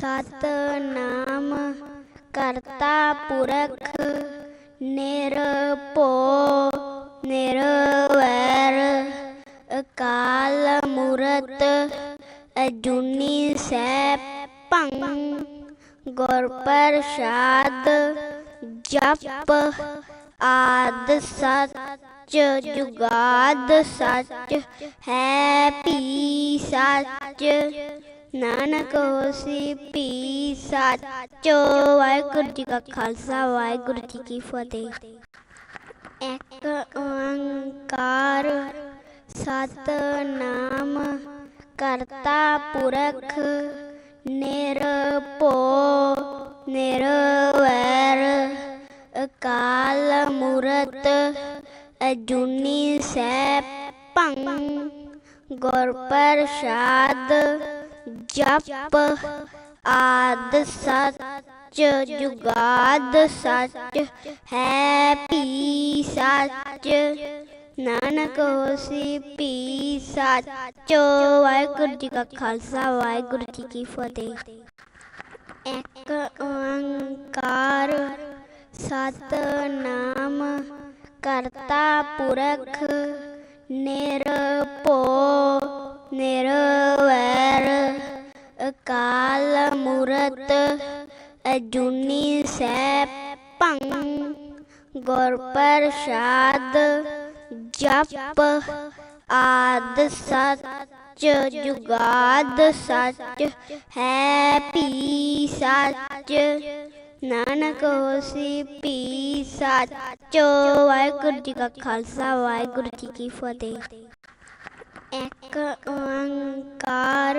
ਸਤਨਾਮ ਕਰਤਾ ਪੁਰਖ ਨਿਰਭਉ, ਨਿਰਵੈਰ ਅਕਾਲ ਮੂਰਤ ਅਜੂਨੀ ਸੈਭੰ ਗੁਰ ਪ੍ਰਸਾਦ ਜਪ ਆਦ ਸੱਚ ਜੁਗਾਦ ਸੱਚ ਹੈ ਪੀ ਸੱਚ ਨਾਨਕ ਹੋਸੀ ਪੀ ਸੱਚ। ਵਾਹਿਗੁਰੂ ਜੀ ਕਾ ਖਾਲਸਾ, ਵਾਹਿਗੁਰੂ ਜੀ ਕੀ ਫਤਿਹ। ਇੱਕ ਓੰਕਾਰ ਸਤਨਾਮ ਕਰਤਾ ਪੁਰਖ ਨਿਰਭਉ, ਨਿਰਵੈਰ ਅਕਾਲ ਮੂਰਤ ਅਜੂਨੀ ਸੈ ਸੈਭੰ ਗੁਰ ਪ੍ਰਸਾਦ ਜਪ ਆਦ ਸੱਚ, ਜੁਗਾਦ ਸੱਚ ਹੈ ਪੀ ਸੱਚ। ਨਾਨਕ ਹੋਸੀ ਪੀ ਸੱਚ। ਵਾਹਿਗੁਰੂ ਜੀ ਕਾ ਖਾਲਸਾ, ਵਾਹਿਗੁਰੂ ਜੀ ਕੀ ਫਤਿਹ। ਇੱਕ ਓੰਕਾਰ ਸਤਨਾਮ ਕਰਤਾ ਪੁਰਖ ਨਿਰਭਉ ਨਿਰਵੈਰ ਅਕਾਲ ਮੂਰਤ ਅਜੂਨੀ ਸੈਭੰ ਗੁਰ ਪ੍ਰਸਾਦ ਜਪ ਆਦ ਸੱਚ ਜੁਗਾਦ ਸੱਚ ਹੈ ਪੀ ਸੱਚ, ਨਾਨਕ ਹੋਸੀ ਪੀ ਸੱਚ। ਵਾਹਿਗੁਰੂ ਜੀ ਕਾ ਖਾਲਸਾ, ਵਾਹਿਗੁਰੂ ਜੀ ਕੀ ਫਤਿਹ। ਇੱਕ ਓੰਕਾਰ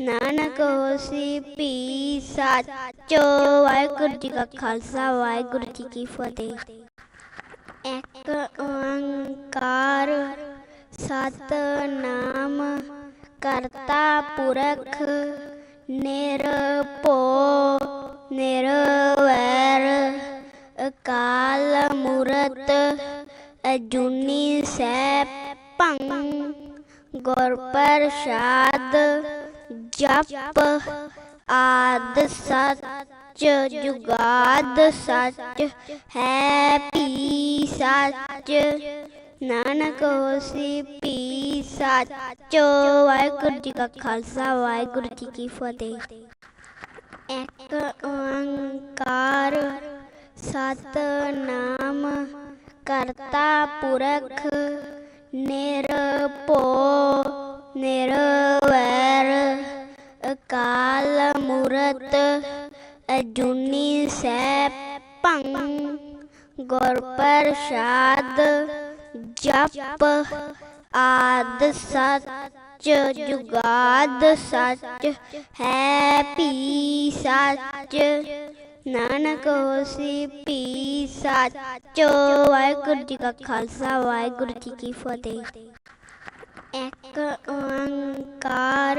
ਨਾਨਕ ਹੋਸੀ ਪੀ ਸੱਚ, ਵਾਹਿਗੁਰੂ ਜੀ ਕਾ ਖਾਲਸਾ, ਵਾਹਿਗੁਰੂ ਜੀ ਕੀ ਫਤਿਹ। ਇੱਕ ਓੰਕਾਰ ਸਤਨਾਮ ਕਰਤਾ ਪੁਰਖ ਨਿਰਭਉ, ਨਿਰਵੈਰ ਅਕਾਲ ਮੂਰਤ ਅਜੂਨੀ ਸੈ ਸੈਭੰ ਗੁਰ ਪ੍ਰਸਾਦ ਜਪ ਆਦ ਸੱਚ, ਜੁਗਾਦ ਸੱਚ ਹੈ ਪੀ ਸੱਚ। ਨਾਨਕ ਹੋਸੀ ਪੀ ਸੱਚ। ਵਾਹਿਗੁਰੂ ਜੀ ਕਾ ਖਾਲਸਾ, ਵਾਹਿਗੁਰੂ ਜੀ ਕੀ ਫਤਿਹ। ਇੱਕ ਓੰਕਾਰ ਸਤਨਾਮ ਕਰਤਾ ਪੁਰਖ ਨਿਰਭਉ ਨਿਰ ਕਾਲ ਮੂਰਤ ਅਜੂਨੀ ਸੈਭੰ ਗੁਰ ਪ੍ਰਸਾਦ ਜਪ ਆਦ ਸੱਚ ਜੁਗਾਦ ਸੱਚ ਹੈ ਪੀ ਸੱਚ, ਨਾਨਕ ਹੋਸੀ ਪੀ ਸੱਚ। ਵਾਹਿਗੁਰੂ ਜੀ ਕਾ ਖਾਲਸਾ, ਵਾਹਿਗੁਰੂ ਜੀ ਕੀ ਫਤਿਹ। ਇੱਕ ਓੰਕਾਰ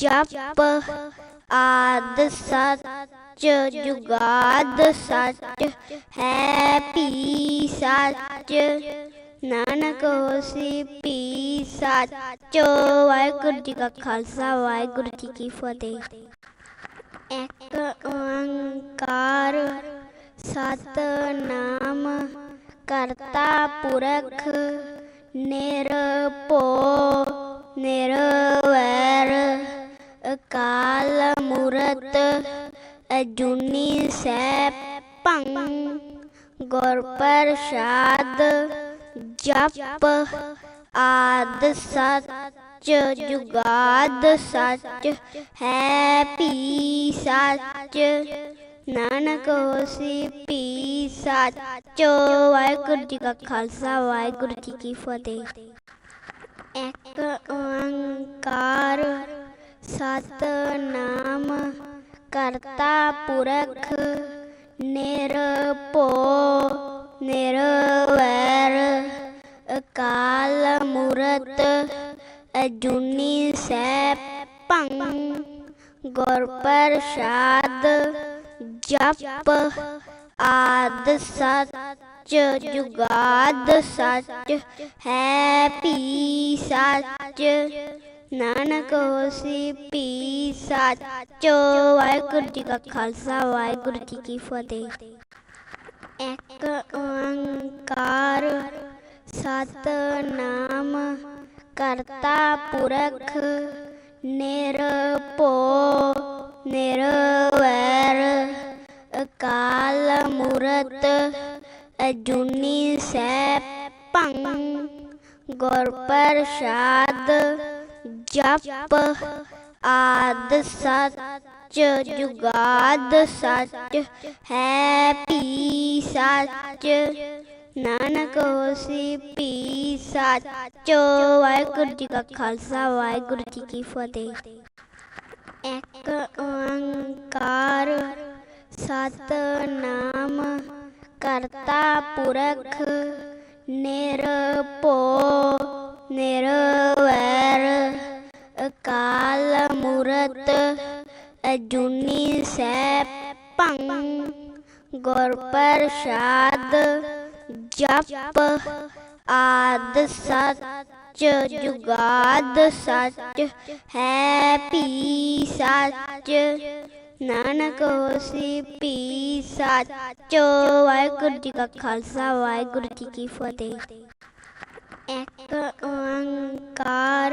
ਜਪ ਆਦ ਸੱਚ, ਜੁਗਾਦ ਸੱਚ, ਹੈ ਪੀ ਸੱਚ ਨਾਨਕ ਹੋਸੀ ਪੀ ਸੱਚ ਵਾਹਿਗੁਰੂ ਜੀ ਕਾ ਖਾਲਸਾ, ਵਾਹਿਗੁਰੂ ਜੀ ਕੀ ਫਤਿਹ। ਇੱਕ ਓੰਕਾਰ ਸਤਨਾਮ ਕਰਤਾ ਪੁਰਖ ਨਿਰਭਉ, ਨਿਰਵੈਰ। ਅਕਾਲ ਮੂਰਤ ਅਜੂਨੀ ਸੈਭੰ, ਗੁਰ ਪ੍ਰਸਾਦ ਜਪ ਆਦ ਸੱਚ ਜੁਗਾਦ ਸੱਚ ਹੈ ਪੀ ਸੱਚ, ਨਾਨਕ ਹੋਸੀ ਪੀ ਸੱਚ। ਵਾਹਿਗੁਰੂ ਜੀ ਕਾ ਖਾਲਸਾ, ਵਾਹਿਗੁਰੂ ਜੀ ਕੀ ਫਤਿਹ। ਇੱਕ ਓੰਕਾਰ ਸਤਨਾਮ ਕਰਤਾ ਪੁਰਖ ਨਿਰਭਉ, ਨਿਰਵੈਰ ਅਕਾਲ ਮੂਰਤ ਅਜੂਨੀ ਸੈਭੰ ਗੁਰ ਪ੍ਰਸਾਦ ਜਪ ਆਦ ਸੱਚ ਜੁਗਾਦ ਸੱਚ ਹੈ ਪੀ ਸੱਚ ਨਾਨਕ ਹੋਸੀ ਪੀ ਸੱਚ। ਵਾਹਿਗੁਰੂ ਜੀ ਕਾ ਖਾਲਸਾ, ਵਾਹਿਗੁਰੂ ਜੀ ਕੀ ਫਤਿਹ। ਇੱਕ ਓੰਕਾਰ ਸਤਨਾਮ ਕਰਤਾ ਪੁਰਖ ਨਿਰਭਉ, ਨਿਰਵੈਰ ਅਕਾਲ ਮੂਰਤ ਅਜੂਨੀ ਸੈ ਸੈਭੰ ਗੁਰ ਪ੍ਰਸਾਦ ਜਪ ਆਦ ਸੱਚ, ਜੁਗਾਦ ਸੱਚ, ਹੈ ਪੀ ਸੱਚ। ਨਾਨਕ ਹੋਸੀ ਪੀ ਸੱਚ। ਵਾਹਿਗੁਰੂ ਜੀ ਕਾ ਖਾਲਸਾ, ਵਾਹਿਗੁਰੂ ਜੀ ਕੀ ਫਤਿਹ। ਇੱਕ ਓੰਕਾਰ ਸਤਨਾਮ ਕਰਤਾ ਪੁਰਖ ਨਿਰਭਉ ਨਿਰਵੈਰ। ਅਕਾਲ ਮੂਰਤ ਅਜੂਨੀ ਸੈਭੰ ਗੁਰ ਪ੍ਰਸਾਦ ਜਪ ਆਦ ਸੱਚ ਜੁਗਾਦ ਸੱਚ ਹੈ ਪੀ ਸੱਚ, ਨਾਨਕ ਹੋਸੀ ਪੀ ਸੱਚ। ਵਾਹਿਗੁਰੂ ਜੀ ਕਾ ਖਾਲਸਾ, ਵਾਹਿਗੁਰੂ ਜੀ ਕੀ ਫਤਿਹ। ਇੱਕ ਓੰਕਾਰ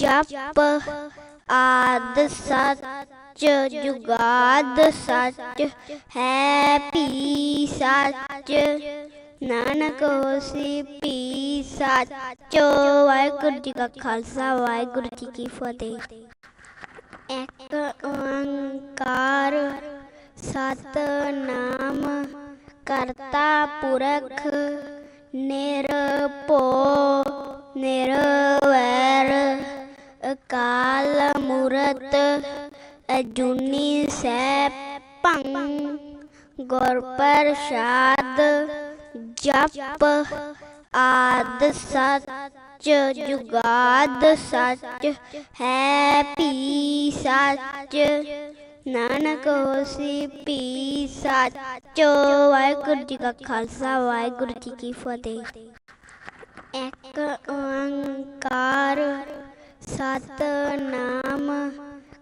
ਜਪ ਆਦ ਸੱਚ ਜੁਗਾਦ ਸੱਚ ਹੈ ਪੀ ਸੱਚ ਨਾਨਕ ਹੋਸੀ ਪੀ ਸੱਚ ਵਾਹਿਗੁਰੂ ਜੀ ਕਾ ਖਾਲਸਾ ਵਾਹਿਗੁਰੂ ਜੀ ਕੀ ਫਤਿਹ ਇੱਕ ਓੰਕਾਰ ਸਤਨਾਮ ਕਰਤਾ ਪੁਰਖ ਨਿਰਭਉ ਅਜੂਨੀ ਸੈਭੰ ਗੁਰ ਪ੍ਰਸਾਦ ਜਪ ਆਦ ਸੱਚ ਜੁਗਾਦ ਸੱਚ ਹੈ ਪੀ ਸੱਚ ਨਾਨਕ ਹੋਸੀ ਪੀ ਸੱਚ ਵਾਹਿਗੁਰੂ ਜੀ ਕਾ ਖਾਲਸਾ ਵਾਹਿਗੁਰੂ ਜੀ ਕੀ ਫਤਿਹ ਇੱਕ ਓੰਕਾਰ ਸਤਨਾਮ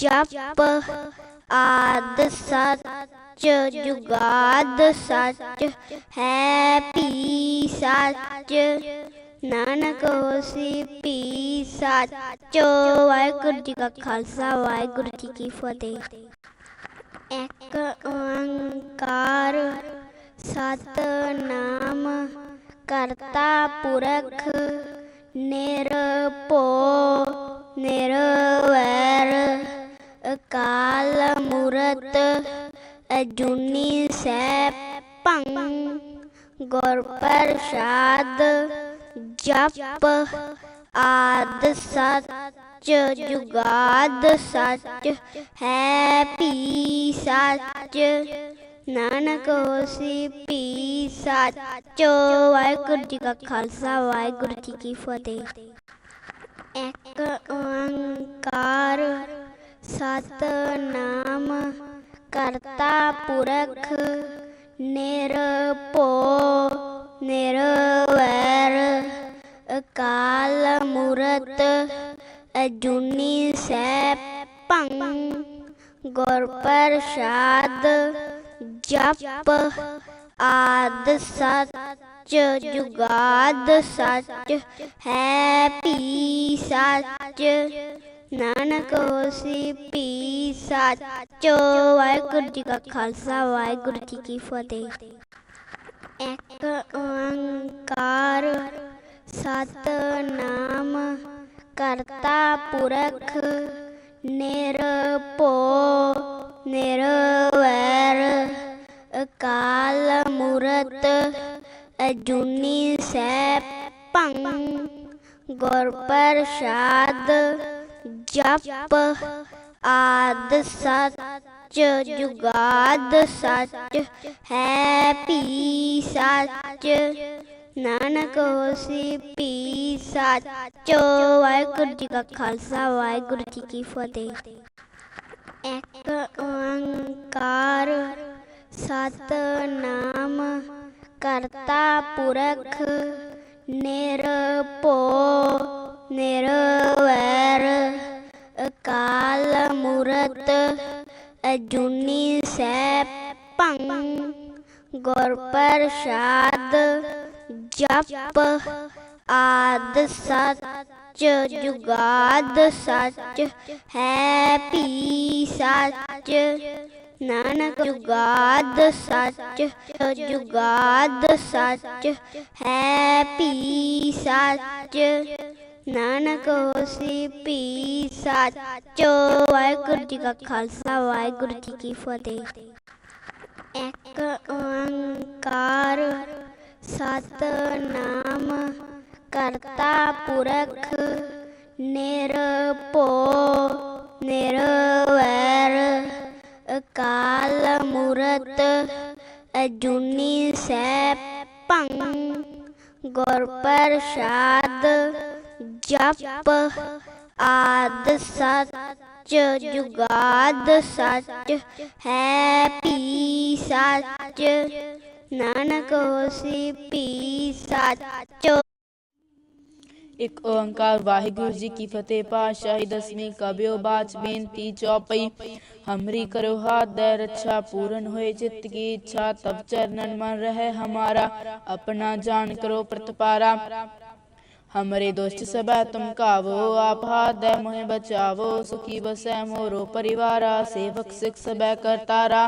ਜਪ ਆਦ ਸੱਚ, ਜੁਗਾਦ ਸੱਚ ਹੈ ਪੀ ਸੱਚ। ਨਾਨਕ ਹੋਸੀ ਪੀ ਸੱਚ। ਵਾਹਿਗੁਰੂ ਜੀ ਕਾ ਖਾਲਸਾ, ਵਾਹਿਗੁਰੂ ਜੀ ਕੀ ਫਤਿਹ। ਇੱਕ ਓੰਕਾਰ ਸਤਨਾਮ ਕਰਤਾ ਪੁਰਖ ਨਿਰਭਉ ਨਿਰਵੈਰ ਕਾਲ ਮੂਰਤ ਅਜੂਨੀ ਸੈਭੰ ਗੁਰ ਪ੍ਰਸਾਦ ਜਪ ਆਦ ਸੱਚ ਜੁਗਾਦ ਸੱਚ ਹੈ ਪੀ ਸੱਚ, ਨਾਨਕ ਹੋਸੀ ਪੀ ਸੱਚ। ਵਾਹਿਗੁਰੂ ਜੀ ਕਾ ਖਾਲਸਾ, ਵਾਹਿਗੁਰੂ ਜੀ ਕੀ ਫਤਿਹ। ਇੱਕ ਓੰਕਾਰ ਸਤਨਾਮ ਕਰਤਾ ਪੁਰਖ ਨਿਰਭਉ, ਨਿਰਵੈਰ, ਅਕਾਲ ਮੂਰਤ ਅਜੂਨੀ ਸੈਭੰ ਗੁਰ ਪ੍ਰਸਾਦ ਜਪ ਆਦ ਸੱਚ ਜੁਗਾਦ ਸੱਚ ਹੈ ਪੀ ਸੱਚ। ਨਾਨਕ ਹੋਸੀ ਪੀ ਸੱਚ। ਵਾਹਿਗੁਰੂ ਜੀ ਕਾ ਖਾਲਸਾ, ਵਾਹਿਗੁਰੂ ਜੀ ਕੀ ਫਤਿਹ। ਇੱਕ ਓੰਕਾਰ ਸਤਨਾਮ ਕਰਤਾ ਪੁਰਖ ਨਿਰਭਉ, ਨਿਰਵੈਰ ਅਕਾਲ ਮੂਰਤ ਅਜੂਨੀ ਸੈ ਸੈਭੰ ਗੁਰ ਪ੍ਰਸਾਦ ਜਪ ਆਦ ਸੱਚ, ਜੁਗਾਦ ਸੱਚ, ਹੈ ਪੀ ਸੱਚ। ਨਾਨਕ ਹੋਸੀ ਪੀ ਸੱਚ। ਵਾਹਿਗੁਰੂ ਜੀ ਕਾ ਖਾਲਸਾ, ਵਾਹਿਗੁਰੂ ਜੀ ਕੀ ਫਤਿਹ। ਇੱਕ ਓੰਕਾਰ ਸਤਨਾਮ ਕਰਤਾ ਪੁਰਖ ਨਿਰਭਉ। ਨਿਰਵੈਰ ਅਕਾਲ ਮੂਰਤ, ਅਜੂਨੀ ਸੈਭੰ ਗੁਰ ਪ੍ਰਸਾਦ, ਜਪ ਆਦ ਸੱਚ, ਜੁਗਾਦ ਸੱਚ, ਹੈ ਪੀ ਸੱਚ, ਨਾਨਕ ਜੁਗਾਦ ਸੱਚ ਜੁਗਾਦ ਸੱਚ, ਹੈ ਪੀ ਸੱਚ ਨਾਨਕ ਹੋਸੀ ਪੀ ਸੱਚ, ਵਾਹਿਗੁਰੂ ਜੀ ਕਾ ਖਾਲਸਾ, ਵਾਹਿਗੁਰੂ ਜੀ ਕੀ ਫਤਿਹ। ਇੱਕ ਓੰਕਾਰ ਸਤਨਾਮ ਕਰਤਾ ਪੁਰਖ ਨਿਰਭਉ, ਨਿਰਵੈਰ ਅਕਾਲ ਮੂਰਤ ਅਜੂਨੀ ਸੈ ਸੈਭੰ ਗੁਰ ਪ੍ਰਸਾਦ ਜਪ ਆਦ ਸੱਚ, ਜੁਗਾਦ ਸੱਚ, ਹੈ ਪੀ ਸੱਚ, ਨਾਨਕ ਹੋਸੀ ਪੀ ਸੱਚ। ਇਕ ਓੰਕਾਰ ਵਾਹਿਗੁਰੂ ਜੀ ਕੀ ਫਤਿਹ ਪਾਸ਼ਾਹੀ ਦਸਵੀਂ ਕਬਿਓ ਬਾਚ ਬੇਨਤੀ ਚੌਪਈ, ਹਮਰੀ ਕਰੋ ਹਾਥ ਦੇ ਰੱਛਾ, ਪੂਰਨ ਹੋਏ ਚਿੱਤ ਕੀ ਇੱਛਾ ਤਬ ਚਰਨਨ ਮਨ ਰਹੇ ਹਮਾਰਾ, ਆਪਣਾ ਜਾਣ ਕਰੋ ਪ੍ਰਤਪਾਰਾ। हमरे दुष्ट सब तुम कावो आप हाथ दे मोहे बचावो सुखी बसै मोरो परिवारा सेवक सिख सब करतारा